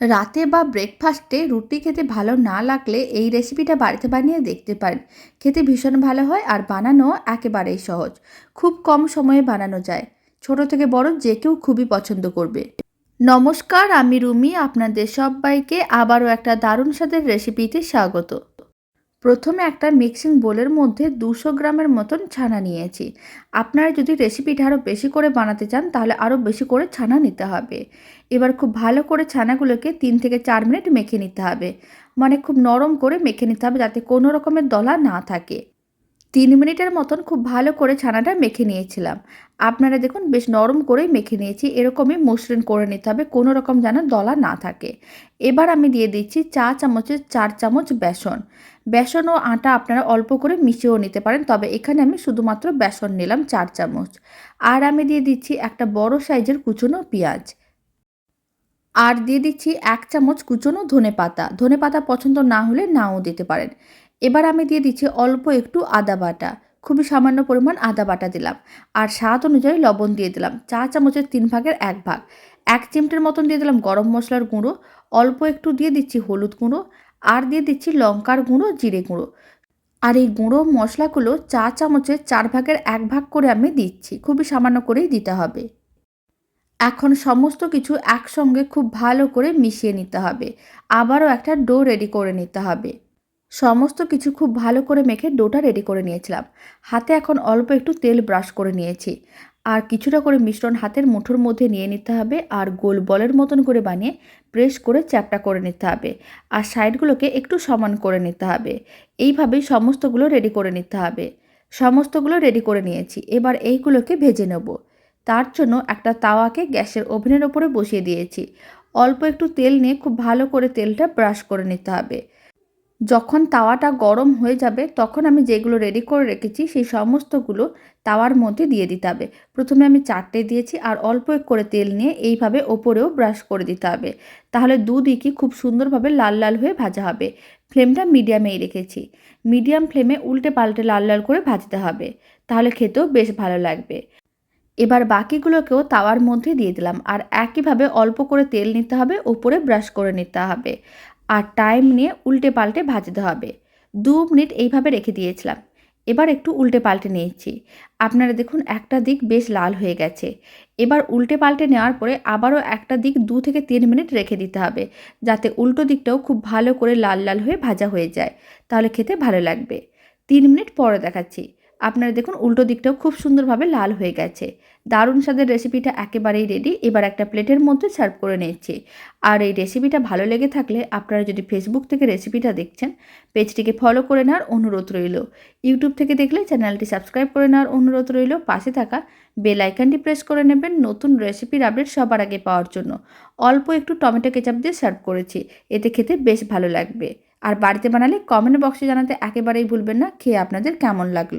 রাতে বা ব্রেকফাস্টে রুটি খেতে ভালো না লাগলে এই রেসিপিটা বাড়িতে বানিয়ে দেখতে পারেন। খেতে ভীষণ ভালো হয় আর বানানো একেবারেই সহজ। খুব কম সময়ে বানানো যায়। ছোট থেকে বড় যে কেউ খুবই পছন্দ করবে। নমস্কার, আমি রুমি। আপনাদের সবাইকে আবারও একটা দারুণ স্বাদের রেসিপিতে স্বাগত। প্রথমে একটা মিক্সিং বোলের মধ্যে দুশো গ্রামের মতন ছানা নিয়েছি। আপনারা যদি রেসিপিটা আরও বেশি করে বানাতে চান, তাহলে আরও বেশি করে ছানা নিতে হবে। এবার খুব ভালো করে ছানাগুলোকে তিন থেকে চার মিনিট মেখে নিতে হবে। মানে খুব নরম করে মেখে নিতে হবে যাতে কোনো রকমের দলা না থাকে। তিন মিনিটের মতন খুব ভালো করে ছানাটা মেখে নিয়েছিলাম। আপনারা দেখুন বেশ নরম করেই মেখে নিয়েছি, এরকমই মসৃণ করে নিতে হবে, কোনো রকম যেন দলা না থাকে। এবার আমি দিয়ে দিচ্ছি চা চামচের চার চামচ বেসন। বেসন ও আটা আপনারা অল্প করে মিশিয়েও নিতে পারেন, তবে এখানে আমি শুধুমাত্র বেসন নিলাম চার চামচ। আর আমি দিয়ে দিচ্ছি একটা বড় সাইজের কুচনো পেঁয়াজ। আর দিয়ে দিচ্ছি এক চামচ কুচনো ধনে পাতা ধনে পাতা পছন্দ না হলে নাও দিতে পারেন। এবার আমি দিয়ে দিচ্ছি অল্প একটু আদা বাটা। খুবই সামান্য পরিমাণ আদা বাটা দিলাম। আর স্বাদ অনুযায়ী লবণ দিয়ে দিলাম। চা চামচের তিন ভাগের এক ভাগ। এক চিমটের মতন দিয়ে দিলাম গরম মশলার গুঁড়ো। অল্প একটু দিয়ে দিচ্ছি হলুদ গুঁড়ো। আর দিয়ে দিচ্ছি লঙ্কার গুঁড়ো, জিরে গুঁড়ো। আর এই গুঁড়ো মশলাগুলো চা চামচের চার ভাগের এক ভাগ করে আমি দিচ্ছি। খুবই সামান্য করেই দিতে হবে। এখন সমস্ত কিছু একসঙ্গে খুব ভালো করে মিশিয়ে নিতে হবে। আবারও একটা ডো রেডি করে নিতে হবে। সমস্ত কিছু খুব ভালো করে মেখে ডোটা রেডি করে নিয়েছিলাম। হাতে এখন অল্প একটু তেল ব্রাশ করে নিয়েছি। আর কিছুটা করে মিশ্রণ হাতের মুঠোর মধ্যে নিয়ে নিতে হবে আর গোল বলের মতন করে বানিয়ে প্রেস করে চ্যাপটা করে নিতে হবে। আর সাইডগুলোকে একটু সমান করে নিতে হবে। এইভাবেই সমস্তগুলো রেডি করে নিতে হবে। সমস্তগুলো রেডি করে নিয়েছি। এবার এইগুলোকে ভেজে নেব। তার জন্য একটা তাওয়াকে গ্যাসের ওভেনের ওপরে বসিয়ে দিয়েছি। অল্প একটু তেল নিয়ে খুব ভালো করে তেলটা ব্রাশ করে নিতে হবে। যখন তাওয়াটা গরম হয়ে যাবে, তখন আমি যেগুলো রেডি করে রেখেছি, সেই সমস্তগুলো তাওয়ার মধ্যে দিয়ে দিতে হবে। প্রথমে আমি চারটে দিয়েছি আর অল্প এক করে তেল নিয়ে এইভাবে ওপরেও ব্রাশ করে দিতে হবে। তাহলে দুদিকই খুব সুন্দরভাবে লাল লাল হয়ে ভাজা হবে। ফ্লেমটা মিডিয়ামেই রেখেছি। মিডিয়াম ফ্লেমে উল্টে পাল্টে লাল লাল করে ভাজতে হবে। তাহলে খেতেও বেশ ভালো লাগবে। এবার বাকিগুলোকেও তাওয়ার মধ্যে দিয়ে দিলাম। আর একইভাবে অল্প করে তেল নিতে হবে, ওপরে ব্রাশ করে নিতে হবে। আর টাইম নিয়ে উল্টে পাল্টে ভাজতে হবে। দু মিনিট এইভাবে রেখে দিয়েছিলাম। এবার একটু উল্টে পাল্টে নিয়েছি। আপনারা দেখুন, একটা দিক বেশ লাল হয়ে গেছে। এবার উল্টে পাল্টে নেওয়ার পরে আবারও একটা দিক দু থেকে তিন মিনিট রেখে দিতে হবে, যাতে উল্টো দিকটাও খুব ভালো করে লাল লাল হয়ে ভাজা হয়ে যায়। তাহলে খেতে ভালো লাগবে। তিন মিনিট পরে দেখাচ্ছি। আপনারা দেখুন, উল্টো দিকটাও খুব সুন্দরভাবে লাল হয়ে গেছে। দারুণ স্বাদের রেসিপিটা একেবারেই রেডি এবার একটা প্লেটের মধ্যে সার্ভ করে নিচ্ছি। আর এই রেসিপিটা ভালো লেগে থাকলে আপনারা যদি ফেসবুক থেকে রেসিপিটা দেখছেন, পেজটিকে ফলো করে নেওয়ার অনুরোধ রইল। ইউটিউব থেকে দেখলে চ্যানেলটি সাবস্ক্রাইব করে নেওয়ার অনুরোধ রইল। পাশে থাকা বেল আইকনটি প্রেস করে নেবেন নতুন রেসিপির আপডেট সবার আগে পাওয়ার জন্য। অল্প একটু টমেটো কেচাপ দিয়ে সার্ভ করেছি। এতে খেতে বেশ ভালো লাগবে। আর বাড়িতে বানালে কমেন্ট বক্সে জানাতে একেবারেই ভুলবেন না। খেয়ে আপনাদের কেমন লাগল?